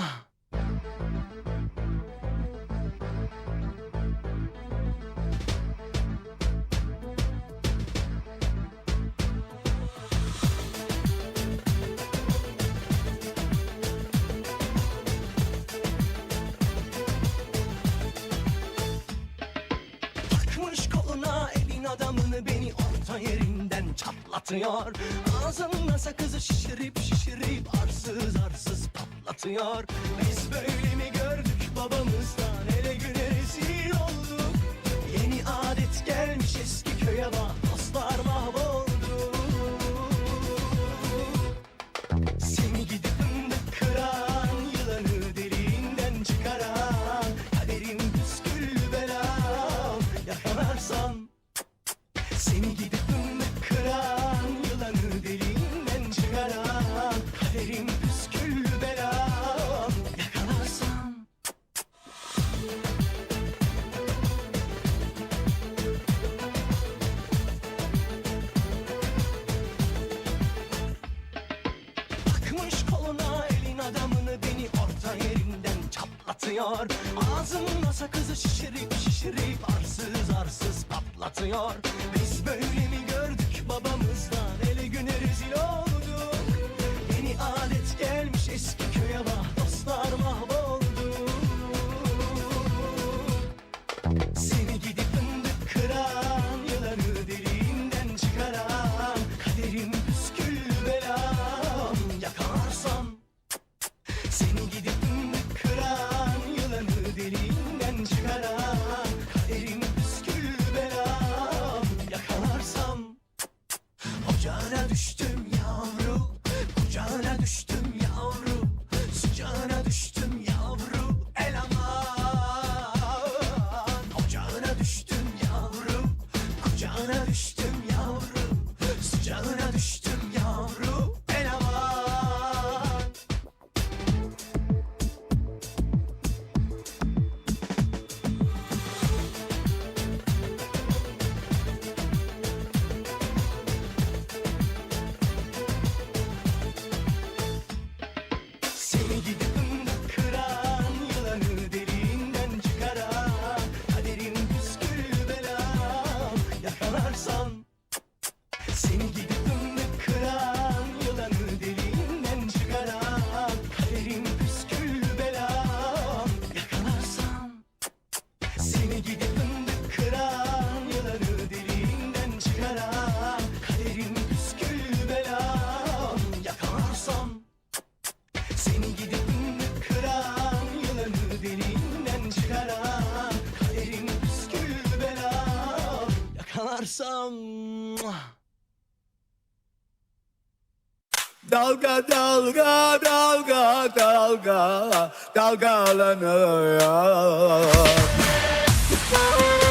Wow. Aklım çatlatıyor. Ağzımda sakızı şişirip şişirip Arsız arsız patlatıyor. Biz böyle mi gördük babamızdan? Hele gün esir olduk. Yeni adet gelmiş eski köye bak. Takmış koluna elin adamını beni orta yerinden çatlatıyor. Ağzımda sakızı şişirip şişirip arsız arsız patlatıyor. Biz böyle mi düştü. Gidip fındık Yalanı deliğinden çıkaran Kaderim püskül belam. Yakalarsam Seni gidip fındık Yalanı deliğinden çıkaran Kaderim püskül belam. Yakalarsam Dalga dalga dalga dalga dalgalanıyor. Bye.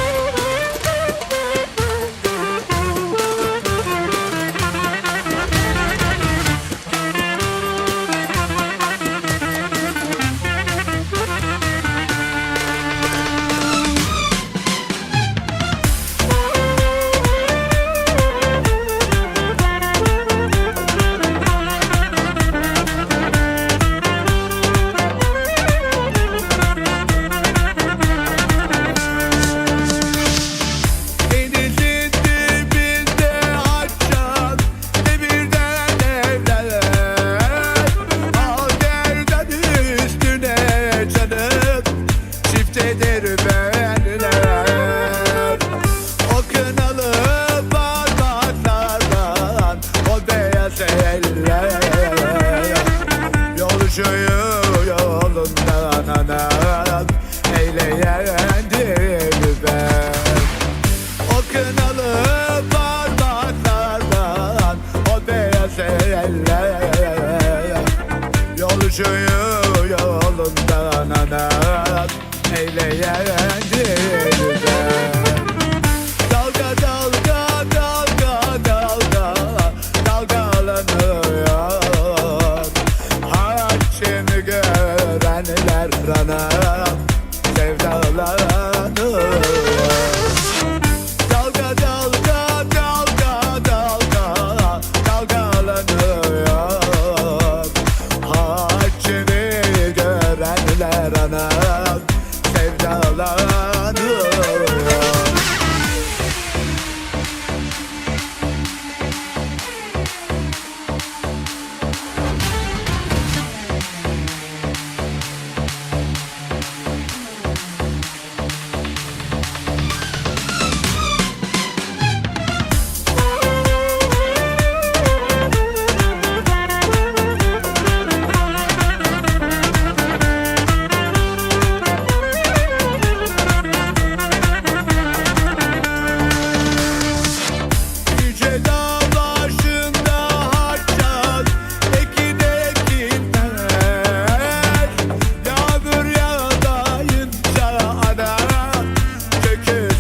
eller Yolcuyu yolundan anar Eyleyelim anam Sevdalanıyor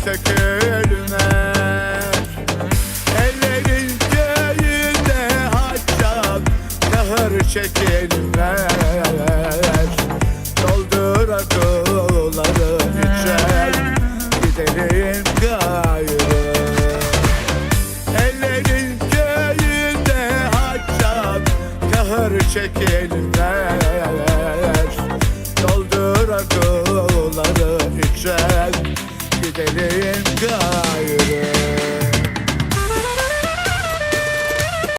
Kökü sökülmez Ellerin köyünde haçan Kahır çekilmez. Doldur akılları içer Gidelim gayrı. Ellerin köyünde haçan Kahır çekilmez. Doldur akılları içer Gidelim gayrı